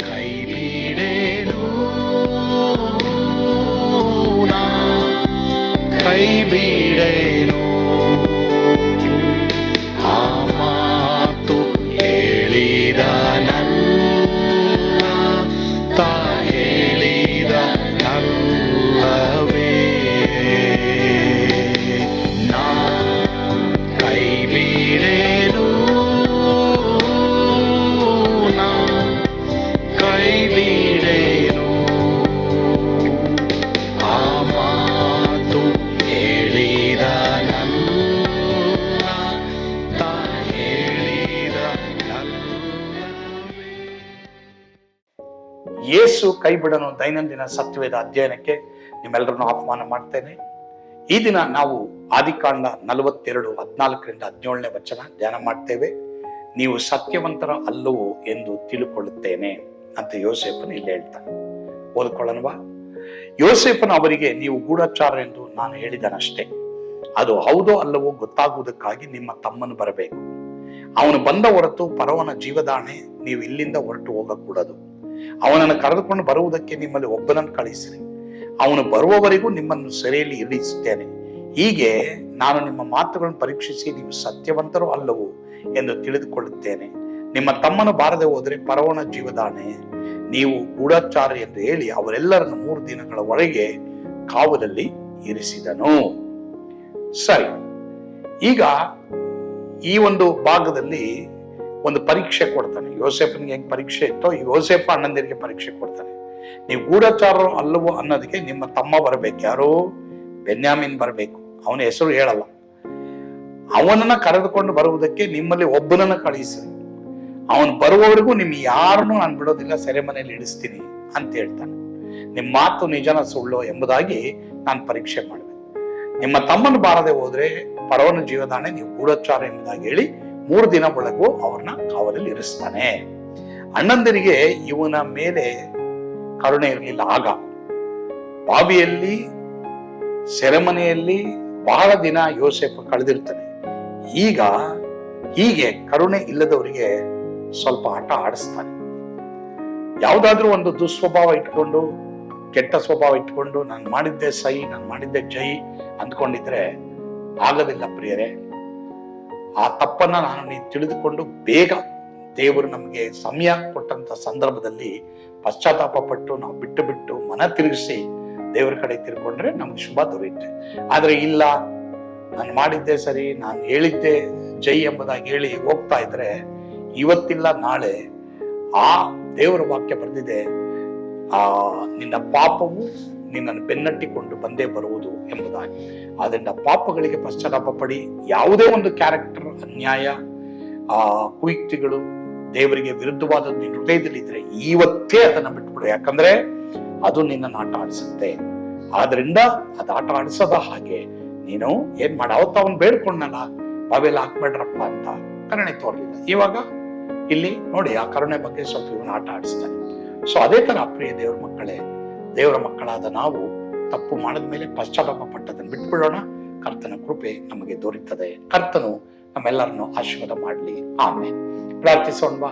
ಕೈ ಬಿಡೇನು ಕೈ ಬಿಡನು ದೈನಂದಿನ ಸತ್ಯವೇದ ಅಧ್ಯಯನಕ್ಕೆ ನಿಮ್ಮೆಲ್ಲರನ್ನು ಆಹ್ವಾನ ಮಾಡ್ತೇನೆ. ಈ ದಿನ ನಾವು ಆದಿಕಾಂಡ ನಲವತ್ತೆರಡು ಹದಿನಾಲ್ಕರಿಂದ ಹದಿನೇಳನೇ ವಚನ ಧ್ಯಾನ ಮಾಡ್ತೇವೆ. ನೀವು ಸತ್ಯವಂತರ ಅಲ್ಲವೋ ಎಂದು ತಿಳುಕೊಳ್ಳುತ್ತೇನೆ ಅಂತ ಯೋಸೇಫನು ಇಲ್ಲಿ ಹೇಳ್ತಾನೆ. ಓದ್ಕೊಳ್ಳೋಣವಾ? ಯೋಸೇಫನು ಅವರಿಗೆ ನೀವು ಗೂಢಚಾರ ಎಂದು ನಾನು ಹೇಳಿದನಷ್ಟೇ. ಅದು ಹೌದೋ ಅಲ್ಲವೋ ಗೊತ್ತಾಗುವುದಕ್ಕಾಗಿ ನಿಮ್ಮ ತಮ್ಮನ್ನು ಬರಬೇಕು. ಅವನು ಬಂದ ಹೊರತು ಪರವನ ಜೀವದಾಣೆ ನೀವು ಇಲ್ಲಿಂದ ಹೊರಟು ಹೋಗಕೂಡದು. ಅವನನ್ನು ಕರೆದುಕೊಂಡು ಬರುವುದಕ್ಕೆ ನಿಮ್ಮಲ್ಲಿ ಒಬ್ಬನನ್ನು ಕಳಿಸಿರಿ ಅವನು ಬರುವವರೆಗೂ ನಿಮ್ಮನ್ನು ಸೆರೆಯಲ್ಲಿ ಇರಿಸುತ್ತೇನೆ. ಹೀಗೆ ನಾನು ನಿಮ್ಮ ಮಾತುಗಳನ್ನು ಪರೀಕ್ಷಿಸಿ ನೀವು ಸತ್ಯವಂತರು ಅಲ್ಲವೋ ಎಂದು ತಿಳಿದುಕೊಳ್ಳುತ್ತೇನೆ. ನಿಮ್ಮ ತಮ್ಮನು ಬಾರದೆ ಹೋದರೆ ಪರವಣ ಜೀವದಾಣೆ. ನೀವು ಗೂಢಾಚಾರ ಎಂದು ಹೇಳಿ ಅವರೆಲ್ಲರನ್ನು ಮೂರು ದಿನಗಳ ಒಳಗೆ ಕಾವಲಲ್ಲಿ ಇರಿಸಿದನು. ಸರಿ, ಈಗ ಈ ಒಂದು ಭಾಗದಲ್ಲಿ ಒಂದು ಪರೀಕ್ಷೆ ಕೊಡ್ತಾನೆ. ಯೋಸೆಫನ್ಗೆ ಹೆಂಗೆ ಪರೀಕ್ಷೆ ಇತ್ತೋ, ಯೋಸೆಫ್ ಅಣ್ಣಂದಿರಿಗೆ ಪರೀಕ್ಷೆ ಕೊಡ್ತಾನೆ. ನೀವು ಗೂಢಚಾರರು ಅಲ್ಲವೋ ಅನ್ನೋದಕ್ಕೆ ನಿಮ್ಮ ತಮ್ಮ ಬರಬೇಕು. ಯಾರು? ಬೆನ್ಯಾಮಿನ್ ಬರಬೇಕು. ಅವನ ಹೆಸರು ಹೇಳಲ್ಲ. ಅವನನ್ನ ಕರೆದುಕೊಂಡು ಬರುವುದಕ್ಕೆ ನಿಮ್ಮಲ್ಲಿ ಒಬ್ಬನನ್ನ ಕಳಿಸಿ ಅವನು ಬರುವವರೆಗೂ ನಿಮ್ಗೆ ಯಾರನ್ನೂ ನಾನು ಬಿಡೋದಿಲ್ಲ, ಸೆರೆಮನೆಯಲ್ಲಿ ಇಳಿಸ್ತೀನಿ ಅಂತ ಹೇಳ್ತಾನೆ. ನಿಮ್ಮ ಮಾತು ನಿಜನ ಸುಳ್ಳು ಎಂಬುದಾಗಿ ನಾನು ಪರೀಕ್ಷೆ ಮಾಡಿದೆ. ನಿಮ್ಮ ತಮ್ಮನ್ನು ಬಾರದೆ ಹೋದ್ರೆ ಪರವನ ಜೀವದಾಣೆ ನೀವು ಗೂಢಚಾರ ಎಂಬುದಾಗಿ ಹೇಳಿ ಮೂರು ದಿನ ಒಳಗೂ ಅವ್ರನ್ನ ಕಾವಲಲ್ಲಿ ಇರಿಸ್ತಾನೆ. ಅಣ್ಣಂದಿರಿಗೆ ಇವನ ಮೇಲೆ ಕರುಣೆ ಇರಲಿಲ್ಲ, ಆಗ. ಬಾವಿಯಲ್ಲಿ, ಸೆರೆಮನೆಯಲ್ಲಿ ಬಹಳ ದಿನ ಯೋಸೆಫ್ ಕಳೆದಿರ್ತಾನೆ. ಈಗ ಹೀಗೆ ಕರುಣೆ ಇಲ್ಲದವರಿಗೆ ಸ್ವಲ್ಪ ಆಟ ಆಡಿಸ್ತಾನೆ. ಯಾವುದಾದ್ರೂ ಒಂದು ದುಸ್ವಭಾವ ಇಟ್ಕೊಂಡು, ಕೆಟ್ಟ ಸ್ವಭಾವ ಇಟ್ಕೊಂಡು, ನಾನು ಮಾಡಿದ್ದೆ ಸೈ ನಾನು ಮಾಡಿದ್ದೆ ಜೈ ಅಂದ್ಕೊಂಡಿದ್ರೆ, ಆಗೋದಿಲ್ಲ ಪ್ರಿಯರೇ ಆ ತಪ್ಪನ್ನ ನಾನು ನೀನು ತಿಳಿದುಕೊಂಡು ಬೇಗ ದೇವರು ನಮಗೆ ಸಮಯ ಕೊಟ್ಟಂತ ಸಂದರ್ಭದಲ್ಲಿ ಪಶ್ಚಾತ್ತಾಪ ಪಟ್ಟು ನಾವು ಬಿಟ್ಟು ಬಿಟ್ಟು ಮನ ತಿರುಗಿಸಿ ದೇವರ ಕಡೆ ತಿರ್ಕೊಂಡ್ರೆ ನಮ್ಗೆ ಶುಭ ದೊರೆಯುತ್ತೆ. ಆದ್ರೆ ಇಲ್ಲ, ನಾನು ಮಾಡಿದ್ದೆ ಸರಿ, ನಾನು ಹೇಳಿದ್ದೆ ಜೈ ಎಂಬುದಾಗಿ ಹೇಳಿ ಹೋಗ್ತಾ ಇದ್ರೆ ಇವತ್ತಿಲ್ಲ, ನಾಳೆ ಆ ದೇವರ ವಾಕ್ಯ ಬರೆದಿದೆ ಆ, ನಿನ್ನ ಪಾಪವು ನಿನ್ನನ್ನು ಬೆನ್ನಟ್ಟಿಕೊಂಡು ಬಂದೇ ಬರುವುದು ಎಂಬುದಾಗಿ. ಆದ್ದರಿಂದ ಪಾಪಗಳಿಗೆ ಪಶ್ಚಾತ್ತಾಪ ಪಡಿ. ಯಾವುದೇ ಒಂದು ಕ್ಯಾರೆಕ್ಟರ್ ಅನ್ಯಾಯ, ಆ, ಕುಯುಕ್ತಿಗಳು ದೇವರಿಗೆ ವಿರುದ್ಧವಾದದ್ದು ನಿನ್ನ ಹೃದಯದಲ್ಲಿ ಇದ್ರೆ ಇವತ್ತೇ ಅದನ್ನ ಬಿಟ್ಬಿಡು. ಯಾಕಂದ್ರೆ ಅದು ನಿನ್ನನ್ನು ಆಟ ಆಡಿಸುತ್ತೆ. ಆದ್ರಿಂದ ಅದು ಆಟ ಆಡಿಸದ ಹಾಗೆ ನೀನು ಏನ್ ಮಾಡ? ಅವತ್ತು ಅವನು ಬೇಡ್ಕೊಂಡಲ್ಲ ಬಾವೆಲ್ಲ ಹಾಕ್ಬೇಡ್ರಪ್ಪ ಅಂತ ಕರುಣೆ ತೋರ್ಲಿಲ್ಲ. ಇವಾಗ ಇಲ್ಲಿ ನೋಡಿ, ಆ ಕರುಣೆ ಬಗ್ಗೆ ಸ್ವಲ್ಪ ಇವನು ಆಟ ಆಡಿಸ್ತಾನೆ. ಸೊ ಅದೇ ತರ ಪ್ರಿಯ ದೇವ್ರ ಮಕ್ಕಳೇ ದೇವರ ಮಕ್ಕಳಾದ ನಾವು ತಪ್ಪು ಮಾಡಿದ ಮೇಲೆ ಪಶ್ಚಾತ್ತಾಪ ಪಟ್ಟದನ್ನು ಬಿಟ್ಬಿಡೋಣ. ಕರ್ತನ ಕೃಪೆ ನಮಗೆ ದೊರೀತದೆ ಕರ್ತನು ನಮ್ಮೆಲ್ಲರನ್ನು ಆಶೀರ್ವಾದ ಮಾಡಲಿ. ಆಮೇಲೆ ಪ್ರಾರ್ಥಿಸೋಣವಾ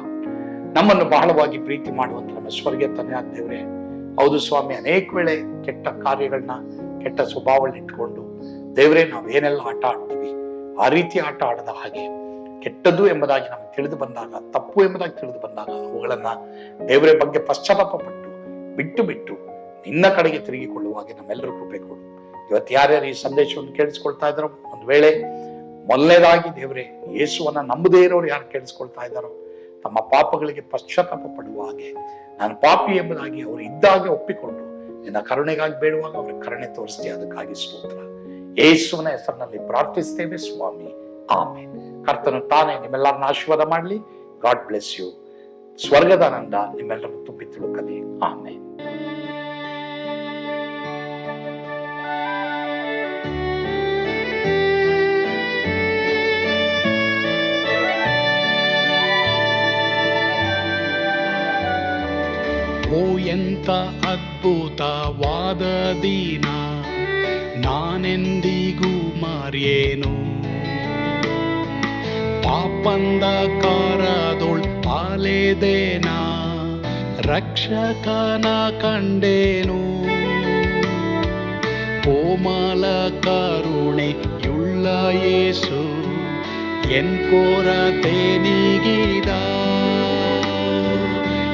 ನಮ್ಮನ್ನು ಬಹಳವಾಗಿ ಪ್ರೀತಿ ಮಾಡುವಂತ ನಮ್ಮ ಸ್ವರ್ಗೀಯ ತಂದೆ ದೇವರೇ, ಹೌದು ಸ್ವಾಮಿ, ಅನೇಕ ವೇಳೆ ಕೆಟ್ಟ ಕಾರ್ಯಗಳನ್ನ, ಕೆಟ್ಟ ಸ್ವಭಾವಗಳನ್ನ ಇಟ್ಕೊಂಡು ದೇವರೇ ನಾವೇನೆಲ್ಲ ಆಟ ಆಡ್ತೀವಿ ಆ ರೀತಿ ಆಟ ಆಡದ ಹಾಗೆ ಕೆಟ್ಟದ್ದು ಎಂಬುದಾಗಿ ನಮಗೆ ತಿಳಿದು ಬಂದಾಗ, ತಪ್ಪು ಎಂಬುದಾಗಿ ತಿಳಿದು ಬಂದಾಗ ಅವುಗಳನ್ನ ದೇವರ ಬಗ್ಗೆ ಪಶ್ಚಾತ್ತಾಪ ಪಟ್ಟು, ಬಿಟ್ಟು ಬಿಟ್ಟು ನಿನ್ನ ಕಡೆಗೆ ತಿರುಗಿಕೊಳ್ಳುವಾಗೆ ನಮ್ಮೆಲ್ಲರೂ ಕೃಪೆ ಕೊಡು. ಇವತ್ತು ಯಾರ್ಯಾರು ಈ ಸಂದೇಶವನ್ನು ಕೇಳಿಸ್ಕೊಳ್ತಾ ಇದ್ದಾರೋ, ಒಂದು ವೇಳೆ ಮೊದಲನೇದಾಗಿ ದೇವರೇ, ಯೇಸುವನ್ನ ನಂಬದೇ ಇರೋರು ಯಾರು ಕೇಳಿಸ್ಕೊಳ್ತಾ ಇದ್ದಾರೋ, ತಮ್ಮ ಪಾಪಗಳಿಗೆ ಪಶ್ಚಾತ್ತಾಪ ಪಡುವ ಹಾಗೆ, ನಾನು ಪಾಪಿ ಎಂಬುದಾಗಿ ಅವರು ಇದ್ದಾಗ ಒಪ್ಪಿಕೊಂಡು ನಿನ್ನ ಕರುಣೆಗಾಗಿ ಬೇಡುವಾಗ ಅವರ ಕರುಣೆ ತೋರಿಸ್ತಿ ಅದಕ್ಕಾಗಿ ಸ್ತೋತ್ರ. ಯೇಸುವನ ಹೆಸರಿನಲ್ಲಿ ಪ್ರಾರ್ಥಿಸ್ತೇವೆ, ಸ್ವಾಮಿ. ಆಮೇಲೆ ಕರ್ತನು ತಾನೇ ನಿಮ್ಮೆಲ್ಲರನ್ನ ಆಶೀರ್ವಾದ ಮಾಡಲಿ. God bless you. ಸ್ವರ್ಗದಾನಂದ ನಿಮ್ಮೆಲ್ಲರನ್ನು ತುಂಬಿ ತಿಳುಕಲಿ. ಆಮೇಲೆ ಎಂತ ಅದ್ಭುತವಾದ ದಿನ ನಾನೆಂದಿಗೂ ಮರೆಯೇನು ಪಾಪಂದ ಕಾರದೊಳ್ ಪಾಲ ಅಲೆದೇನ ರಕ್ಷಕನ ಕಂಡೇನು ಕೋಮಲ ಕರುಣೆಯುಳ್ಳ ಯೇಸು ಎನ್ ಕೊರತೆ ನೀಗಿದ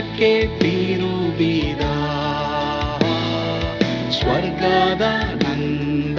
ദിനಕ್ಕೆ ತಿರುಬಿದ ಸ್ವರ್ಗದ ನಂದ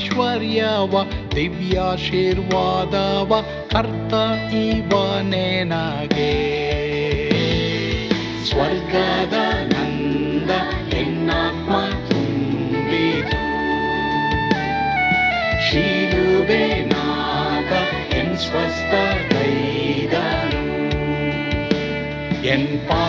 ಐಶ್ವರ್ಯವ ದಿವ್ಯಾಶೀರ್ವಾದವ ಕರ್ತ ಇವನೇ ನನಗೆ ಸ್ವರ್ಗದ ನಂದ ಹೆಣ್ಣಾತ್ಮ ತುಂಬಿತು ಶೀಲುಬೆ ನಾಗ ಎನ್ ಸ್ವಸ್ಥ ಕೈದನು ಎನ್ ಪಾ